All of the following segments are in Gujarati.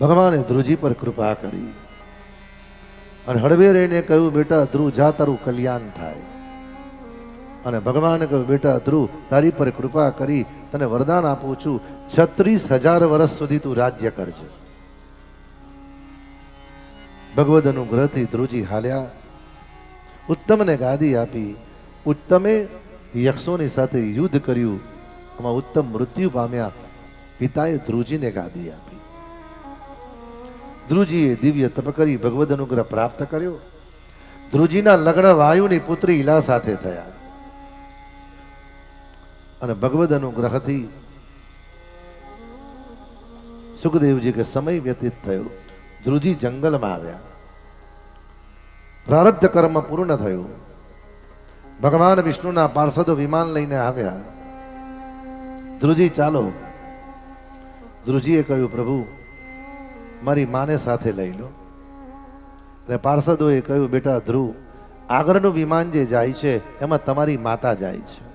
ભગવાને ધ્રુજી પર કૃપા કરી અને હળવે રહીને કહ્યું, બેટા, ધ્રુવ, જા, તારું કલ્યાણ થાય. અને ભગવાને કહ્યું, બેટા, ધ્રુવ, તારી પર કૃપા કરી, તને વરદાન આપું છું. છત્રીસ હજાર વર્ષ સુધી તું રાજ્ય કરજે. ભગવદ અનુગ્રહથી ધ્રુજી હાલ્યા. ઉત્તમને ગાદી આપી. ઉત્તમે યક્ષોની સાથે યુદ્ધ કર્યું. આમાં ઉત્તમ મૃત્યુ પામ્યા. પિતાએ ધ્રુજીને ગાદી આપી. ધ્રુજીએ દિવ્ય તપ કરી ભગવદ અનુગ્રહ પ્રાપ્ત કર્યો. ધ્રુજીના લગ્ન વાયુની પુત્રી ઈલા સાથે થયા. અને ભગવદ અનુગ્રહથી સુખદેવજી કે સમય વ્યતીત થયો. ધ્રુજી જંગલમાં આવ્યા. પ્રારબ્ધ કર્મ પૂર્ણ થયું. ભગવાન વિષ્ણુના પાર્ષદો વિમાન લઈને આવ્યા. ધ્રુજી ચાલો. ધ્રુજીએ કહ્યું, પ્રભુ મારી માને સાથે લઈ લો. એટલે પાર્ષદોએ કહ્યું, બેટા ધ્રુવ, આગળનું વિમાન જે જાય છે, એમાં તમારી માતા જાય છે.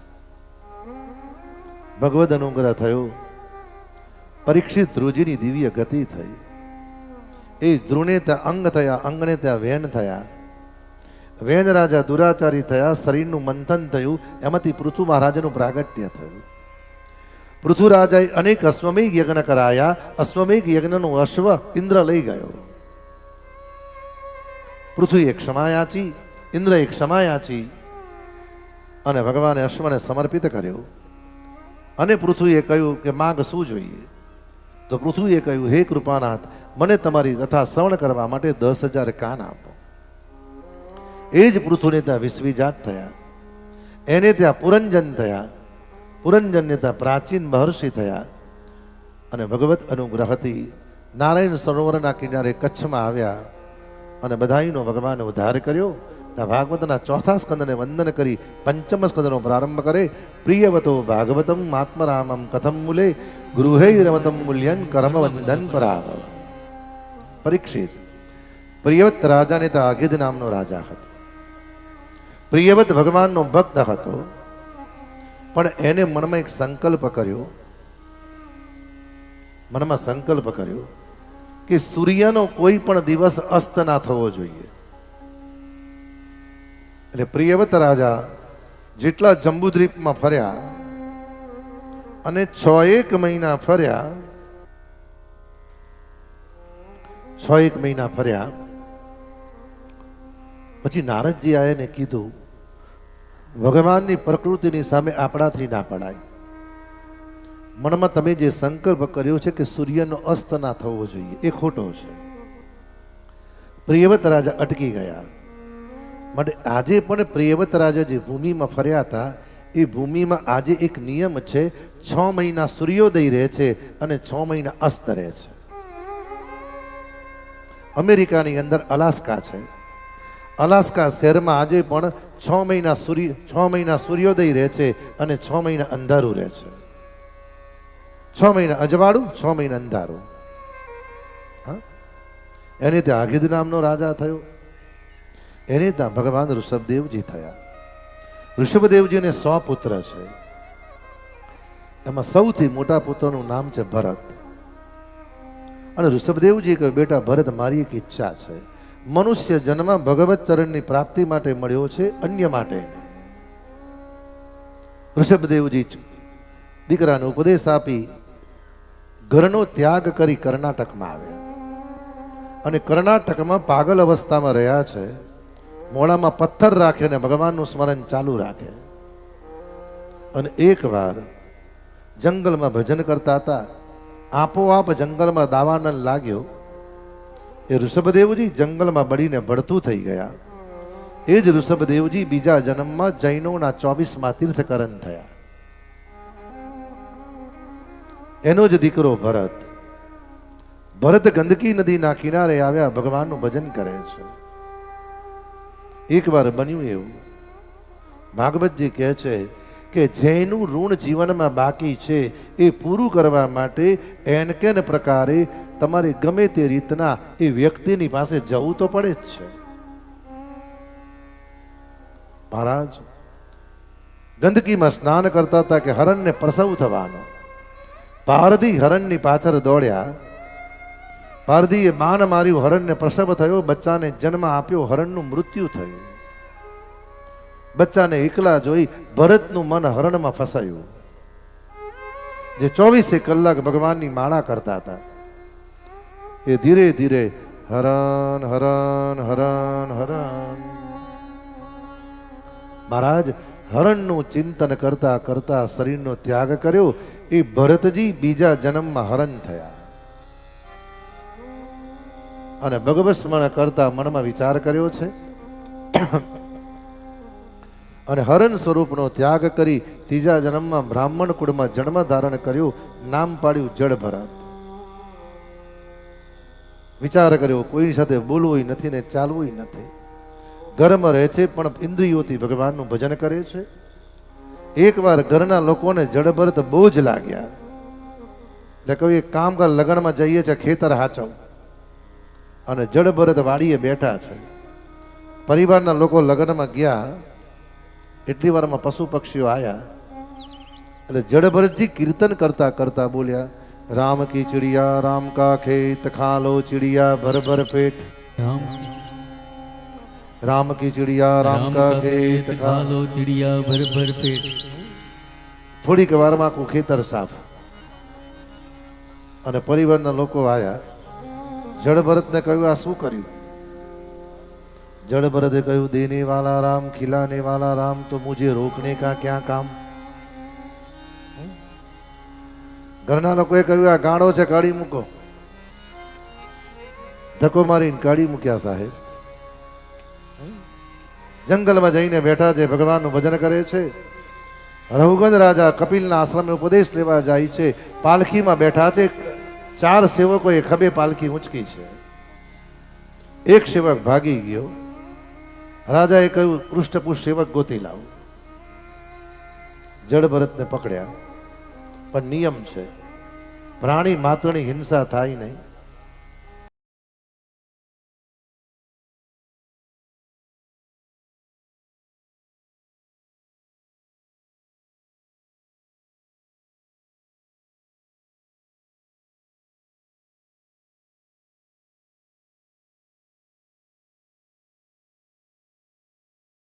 ભગવદ અનુગ્રહ થયો. પરીક્ષિત ધ્રુજીની દિવ્ય ગતિ થઈ. એ ધ્રુને ત્યાં અંગ થયા, અંગને ત્યાં વેન થયા. વેન રાજા દુરાચારી થયા, શરીરનું મંથન થયું, એમાંથી પૃથુ મહારાજાનું પ્રાગટ્ય થયું. પૃથુરાજાએ અનેક અશ્વમેઘ યજ્ઞ કરાયા. અશ્વમેઘ યજ્ઞનો અશ્વ ઇન્દ્ર લઈ ગયો. પૃથ્વીએ ક્ષમા યાચી, ઇન્દ્રએ ક્ષમા યાચી અને ભગવાને અશ્વને સમર્પિત કર્યો. અને પૃથ્વીએ કહ્યું કે માગ શું જોઈએ? તો પૃથ્વીએ કહ્યું, હે કૃપાનાથ, મને તમારી કથા શ્રવણ કરવા માટે દસ હજાર કાન આપો. એ જ પૃથ્વીને ત્યાં વિશ્વીજાત થયા. એને ત્યાં પુરંજન થયા. પુરંજનને ત્યાં પ્રાચીન મહર્ષિ થયા અને ભગવત અનુગ્રહથી નારાયણ સરોવરના કિનારે કચ્છમાં આવ્યા અને બધાઈનો ભગવાને ઉદ્ધાર કર્યો. ત્યાં ભાગવતના ચોથા સ્કંદને વંદન કરી પંચમ સ્કંદનો પ્રારંભ કરે. પ્રિયવતો ભાગવતમ આત્મરામમ કથમ મૂલે ગૃહૈરવતમ મૂલ્યન કરમ વંદન પરાભવ. પરીક્ષિત. પ્રિયવત રાજાને ત્યાં અગિધ નામનો રાજા હતો. પ્રિયવત ભગવાનનો ભક્ત હતો. પણ એને મનમાં એક સંકલ્પ કર્યો. મનમાં સંકલ્પ કર્યો કે સૂર્યનો કોઈ પણ દિવસ અસ્ત ના થવો જોઈએ. એટલે પ્રિયવત રાજા જેટલા જંબુદ્વીપમાં ફર્યા અને છ એક મહિના ફર્યા, છ એક મહિના ફર્યા, પછી નારદજી આયાને કીધું ભગવાનની પ્રકૃતિની સામે આપણાથી ના પડાય. મનમાં તમે જે સંકલ્પ કર્યો છે કે સૂર્યનો અસ્ત ના થવો જોઈએ, એ ખોટો છે. પ્રિયવત રાજા અટકી ગયા. માટે આજે પણ પ્રિયવત રાજા જે ભૂમિમાં ફર્યા હતા, એ ભૂમિમાં આજે એક નિયમ છે, છ મહિના સૂર્યોદય રહે છે અને છ મહિના અસ્ત રહે છે. અમેરિકાની અંદર અલાસ્કા છે. અલાસ્કા શહેરમાં આજે પણ છ મહિના સૂર્ય, છ મહિના સૂર્યોદય રહે છે અને છ મહિના અંધારું રહે છે. છ મહિના અજવાળું, છ મહિના અંધારું. હા? એને ત્યાં આગિદ નામનો રાજા થયો. એને ત્યાં ભગવાન ઋષભદેવજી થયા. ઋષભદેવજીને સો પુત્ર છે. એમાં સૌથી મોટા પુત્રનું નામ છે ભરત. અને ઋષભદેવજી કહ્યું બેટા, ભરત મારી એક ઈચ્છા છે. મનુષ્ય જન્મ ભગવત ચરણની પ્રાપ્તિ માટે મળ્યો છે, અન્ય માટે. ઋષભદેવજી દીકરાને ઉપદેશ આપી ઘરનો ત્યાગ કરી કર્ણાટકમાં આવ્યા અને કર્ણાટકમાં પાગલ અવસ્થામાં રહ્યા છે મોડામાં પથ્થર રાખે અને ભગવાનનું સ્મરણ ચાલુ રાખે અને એકવાર જંગલમાં ભજન કરતા હતા, આપોઆપ જંગલમાં દાવાનંદ લાગ્યો એ ઋષભદેવજી જંગલમાં બળીને ભળતું થઈ ગયા. એ જ ઋષભદેવજી બીજા જન્મમાં જૈનોના ચોવીસમાં તીર્થકરણ થયા. એનો જ દીકરો ભરત. ભરત ગંદકી નદીના કિનારે આવ્યા ભગવાનનું ભજન કરે છે. એકવાર બન્યું એવું. ભાગવતજી કહે છે કે જેનું ઋણ જીવનમાં બાકી છે, એ પૂરું કરવા માટે એન કેન પ્રકારે તમારે ગમે તે રીતના એ વ્યક્તિની પાસે જવું તો પડે જ છે. મહારાજ, ગંદકીમાં સ્નાન કરતા હતા કે હરણને પ્રસવ થવાનો. પારધી હરણની પાછળ દોડ્યા. પારધીએ માન માર્યું, હરણને પ્રસવ થયો, બચ્ચાને જન્મ આપ્યો, હરણનું મૃત્યુ થયું. બચ્ચાને એકલા જોઈ ભરતનું મન હરણમાં ફસાયું. જે ચોવીસે કલાક ભગવાનની માળા કરતા હતા. એ ધીરે ધીરે હરણ હરણ હરણ હરણ મહારાજ, હરણનું ચિંતન કરતા કરતા શરીરનો ત્યાગ કર્યો. એ ભરતજી બીજા જન્મમાં હરણ થયા. અને ભગવત સ્મરણ કરતા મનમાં વિચાર કર્યો છે. અને હરણ સ્વરૂપનો ત્યાગ કરી ત્રીજા જન્મમાં બ્રાહ્મણ કુળમાં જન્મ ધારણ કર્યો. નામ પાડ્યું જળ ભરત વિચાર કર્યો, કોઈની સાથે બોલવું નથી ને ચાલવું નથી. ઘરમાં રહે છે, પણ ઇન્દ્રિયોથી ભગવાનનું ભજન કરે છે. એકવાર ઘરના લોકોને જડભરત બહુ જ લાગ્યા. એટલે કહ્યું એક કામ કર લગ્નમાં જઈએ છે, ખેતર હાચવ. અને જડભરત વાડીએ બેઠા છે. પરિવારના લોકો લગ્નમાં ગયા. એટલી વારમાં પશુ પક્ષીઓ આવ્યા એટલે જડભરતજી કીર્તન કરતા કરતા બોલ્યા રામ કી ચિડિયા રામ કા ખેત ખાલો ચિડિયા ભર ભર પેટ રામ રામ કી ચિડિયા રામ કા ખેત ખા ખાલો ચિડિયા ભર ભર પેટ થોડીક વારમાં આખું ખેતર સાફ. અને પરિવારના લોકો આવ્યા જળભરતને કહ્યું આ શું કર્યું? જળભરતે કહ્યું દેને વાલા રામ ખિલાને વાલા રામ તો મુજે રોકને કા ક્યાં કામ? ઘરના લોકોએ કહ્યું, આ ગાળો છે, કાઢી મૂકો. ધક્કો મારીને કાઢી મૂક્યા સાહેબ. જંગલમાં જઈને બેઠા છે, ભગવાનનું ભજન કરે છે. રઘુગંજ રાજા કપિલના આશ્રમે ઉપદેશ લેવા જાય છે. પાલખીમાં બેઠા છે. ચાર સેવકોએ ખભે પાલખી ઊંચકી છે. એક સેવક ભાગી ગયો. રાજાએ કહ્યું, પૃષ્ઠપુષ્ઠ સેવક ગોતી લાવ. જડભરતને પકડ્યા. પણ નિયમ છે. પ્રાણી માત્રની હિંસા થાય નહીં.